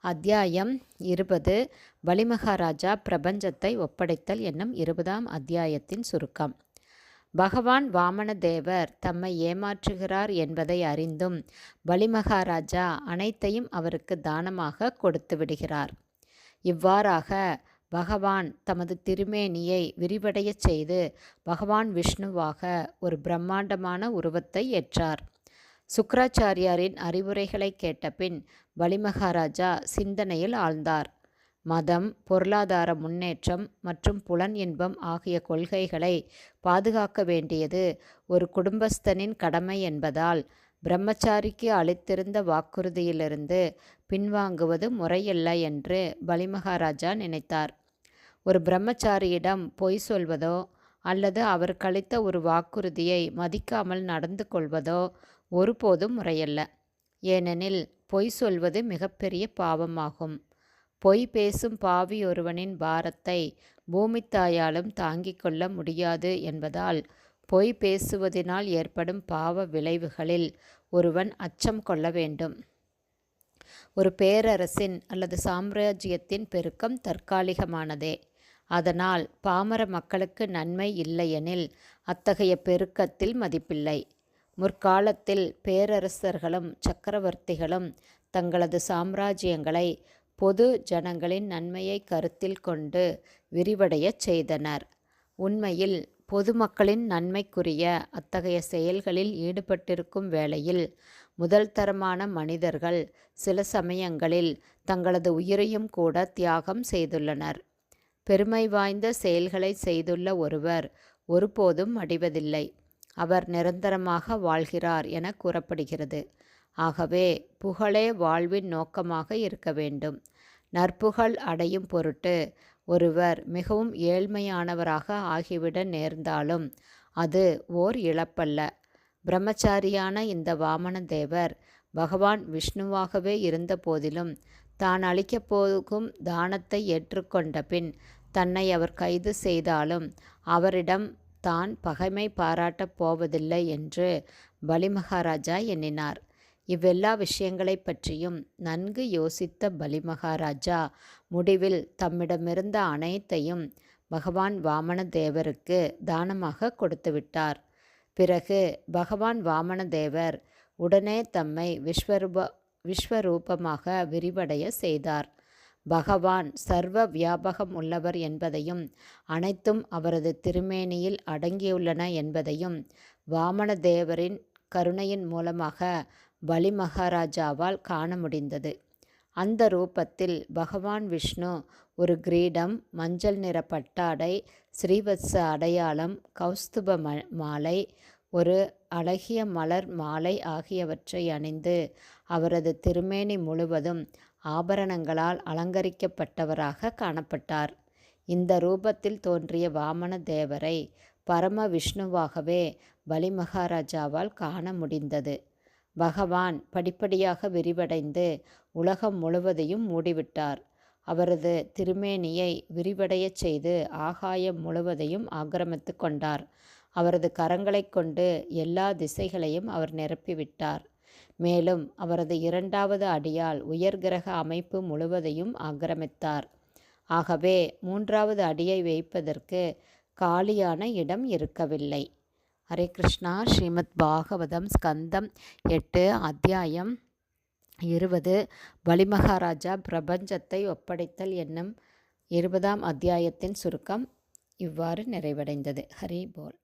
அத்தியாயம் இருபது. வலிமகாராஜா பிரபஞ்சத்தை ஒப்படைத்தல் என்னும் இருபதாம் அத்தியாயத்தின் சுருக்கம். பகவான் வாமனதேவர் தம்மை ஏமாற்றுகிறார் என்பதை அறிந்தும் பலிமகாராஜா அனைத்தையும் அவருக்கு தானமாக கொடுத்து விடுகிறார். இவ்வாறாக பகவான் தமது திருமேனியை விரிவடையச் செய்து பகவான் விஷ்ணுவாக ஒரு பிரம்மாண்டமான உருவத்தை ஏற்றார். சுக்கராச்சாரியாரின் அறிவுரைகளை கேட்டபின் வலிமகாராஜா சிந்தனையில் ஆழ்ந்தார். மதம் பொருளாதார முன்னேற்றம் மற்றும் புலன் இன்பம் ஆகிய கொள்கைகளை பாதுகாக்க வேண்டியது ஒரு குடும்பஸ்தனின் கடமை என்பதால் பிரம்மச்சாரிக்கு அளித்திருந்த வாக்குறுதியிலிருந்து பின்வாங்குவது முறையல்ல என்று பலிமகாராஜா நினைத்தார். ஒரு பிரம்மச்சாரியிடம் பொய் சொல்வதோ அல்லது அவர் கழித்த ஒரு வாக்குறுதியை மதிக்காமல் நடந்து கொள்வதோ ஒருபோதும் முறையல்ல. ஏனெனில் பொய் சொல்வது மிகப்பெரிய பாவமாகும். பொய் பேசும் பாவி ஒருவனின் பாரத்தை பூமித்தாயாலும் தாங்கிக் கொள்ள முடியாது என்பதால் பொய் பேசுவதனால் ஏற்படும் பாவ விளைவுகளில் ஒருவன் அச்சம் கொள்ள வேண்டும். ஒரு பேரரசின் அல்லது சாம்ராஜ்யத்தின் பெருக்கம் தற்காலிகமானதே. அதனால் பாமர மக்களுக்கு நன்மை இல்லையெனில் அத்தகைய பெருக்கத்தில் மதிப்பில்லை. முற்காலத்தில் பேரரசர்களும் சக்கரவர்த்திகளும் தங்களது சாம்ராஜ்யங்களை பொது ஜனங்களின் நன்மையை கருத்தில் கொண்டு விரிவடையச் செய்தனர். உண்மையில் பொதுமக்களின் நன்மைக்குரிய அத்தகைய செயல்களில் ஈடுபட்டிருக்கும் வேளையில் முதல் தரமான மனிதர்கள் சில சமயங்களில் தங்களது உயிரையும் கூட தியாகம் செய்துள்ளனர். பெருமை வாய்ந்த செயல்களை செய்துள்ள ஒருவர் ஒருபோதும் அடிவதில்லை. அவர் நிரந்தரமாக வாழ்கிறார் என கூறப்படுகிறது. ஆகவே புகழே வாழ்வின் நோக்கமாக இருக்க வேண்டும். நற்புகழ் அடையும் பொருட்டு ஒருவர் மிகவும் ஏழ்மையானவராக ஆகிவிட நேர்ந்தாலும் அது ஓர் இழப்பல்ல. பிரம்மச்சாரியான இந்த வாமன தேவர் பகவான் விஷ்ணுவாகவே இருந்த போதிலும் தான் அளிக்கப் போகும் தானத்தை ஏற்றுக்கொண்ட பின் தன்னை அவர் கைது செய்தாலும் அவரிடம் தான் பகைமை பாராட்டப் போவதில்லை என்று பலிமகாராஜா எண்ணினார். இவ்வெல்லா விஷயங்களைப் பற்றியும் நன்கு யோசித்த பலிமகாராஜா முடிவில் தம்மிடமிருந்த அனைத்தையும் பகவான் வாமனதேவருக்கு தானமாக கொடுத்துவிட்டார் பிறகு பகவான் வாமனதேவர் உடனே தம்மை விஸ்வரூப விஸ்வரூபமாக விரிவடைய செய்தார். பகவான் சர்வ வியாபகம் உள்ளவர் என்பதையும் அனைத்தும் அவரது திருமேனியில் அடங்கியுள்ளன என்பதையும் வாமனதேவரின் கருணையின் மூலமாக பலி மகாராஜாவால் காண முடிந்தது. அந்த ரூபத்தில் பகவான் விஷ்ணு ஒரு கிரீடம் மஞ்சள் நிற பட்டாடை ஸ்ரீவத்ச அடையாளம் கௌஸ்துப மாலை ஒரு அழகிய மலர் மாலை ஆகியவற்றை அணிந்து அவரது திருமேனி முழுவதும் ஆபரணங்களால் அலங்கரிக்கப்பட்டவராக காணப்பட்டார். இந்த ரூபத்தில் தோன்றிய வாமன தேவரை பரம விஷ்ணுவாகவே பலிமகாராஜாவால் காண முடிந்தது. பகவான் படிப்படியாக விரிவடைந்து உலகம் முழுவதையும் மூடிவிட்டார். அவரது திருமேனியை விரிவடையச் செய்து ஆகாயம் முழுவதையும் ஆக்கிரமித்து கொண்டார். அவரது கரங்களைக் கொண்டு எல்லா திசைகளையும் அவர் நிரப்பிவிட்டார். மேலும் அவரது இரண்டாவது அடியால் உயர்கிரக அமைப்பு முழுவதையும் ஆக்கிரமித்தார். ஆகவே மூன்றாவது அடியை வைப்பதற்கு காலியான இடம் இருக்கவில்லை. ஹரே கிருஷ்ணா ஸ்ரீமத் பாகவதம் ஸ்கந்தம் எட்டு அத்தியாயம் இருபது பலிமகாராஜா பிரபஞ்சத்தை ஒப்படைத்தல் என்னும் இருபதாம் அத்தியாயத்தின் சுருக்கம் இவ்வாறு நிறைவடைந்தது. ஹரி போல்.